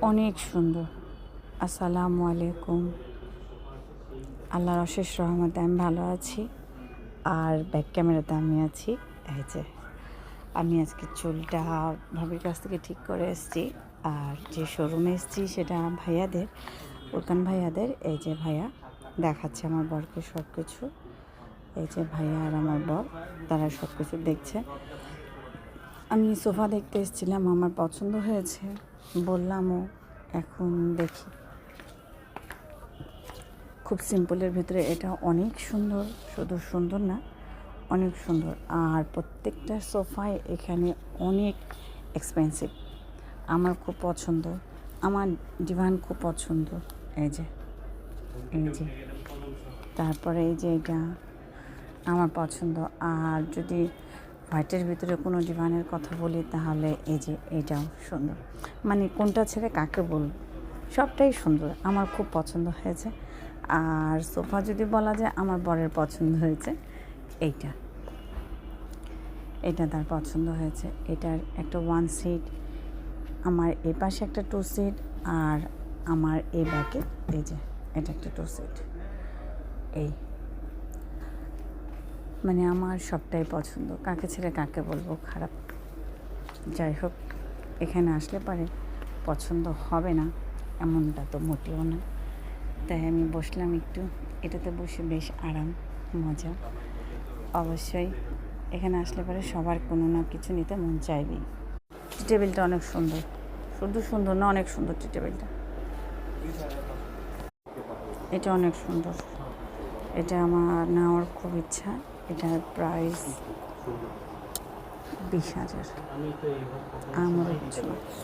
অনেক সুন্দর। আসসালামু আলাইকুম। আল্লাহর অশেষ রহমতে আমি ভালো আছি। আর ব্যাক ক্যামেরাতে আমি আছি। এই যে, আমি আজকে চুলটা ভাবির কাছ থেকে ঠিক করে এসেছি। আর যে শোরুমে এসেছি সেটা ভাইয়াদের, উরকান ভাইয়াদের। এই যে ভাইয়া দেখাচ্ছে আমার বরকে সব কিছু এই যে ভাইয়া আর আমার বর, তারা সব কিছু দেখছে। আমি সোফা দেখতে এসেছিলাম, আমার পছন্দ হয়েছে। বললামও এখন দেখি। খুব সিম্পলের ভিতরে এটা অনেক সুন্দর, শুধু সুন্দর না, অনেক সুন্দর। আর প্রত্যেকটা সোফায় এখানে অনেক এক্সপেন্সিভ আমার খুব পছন্দ। আমার ডিভান খুব পছন্দ। এই যে এই যে। তারপরে এই যে এটা আমার পছন্দ। আর যদি হোয়াইটের ভিতরে কোনো ডিভানের কথা বলি তাহলে এই যে এইটাও সুন্দর। মানে কোনটা ছেড়ে কাকে বলব? সবটাই সুন্দর। আমার খুব পছন্দ হয়েছে। আর সোফা যদি বলা যায় আমার বরের পছন্দ হয়েছে, এইটা। এটা তার পছন্দ হয়েছে। এটার একটা ওয়ান সিট আমার এ পাশে একটা টু সিট আর আমার এই ব্যাকে এই যে, এটা একটা টু সিট এই। মানে আমার সবটাই পছন্দ। কাকে ছেড়ে কাকে বলব খারাপ। যাই হোক, এখানে আসলে পারে, পছন্দ হবে না, এমনটা তো মোটেও না। তাই আমি বসলাম একটু, এটাতে বসে বেশ আরাম, মজা। অবশ্যই এখানে আসলে পরে সবার কোনো না কিছু নিতে মন চাইবেই। টি টেবিলটা অনেক সুন্দর। শুধু সুন্দর না, অনেক সুন্দর টি টেবিলটা। এটা অনেক সুন্দর। এটা আমার নেওয়ার খুব ইচ্ছা। এটার প্রাইস বিশ হাজার। আমার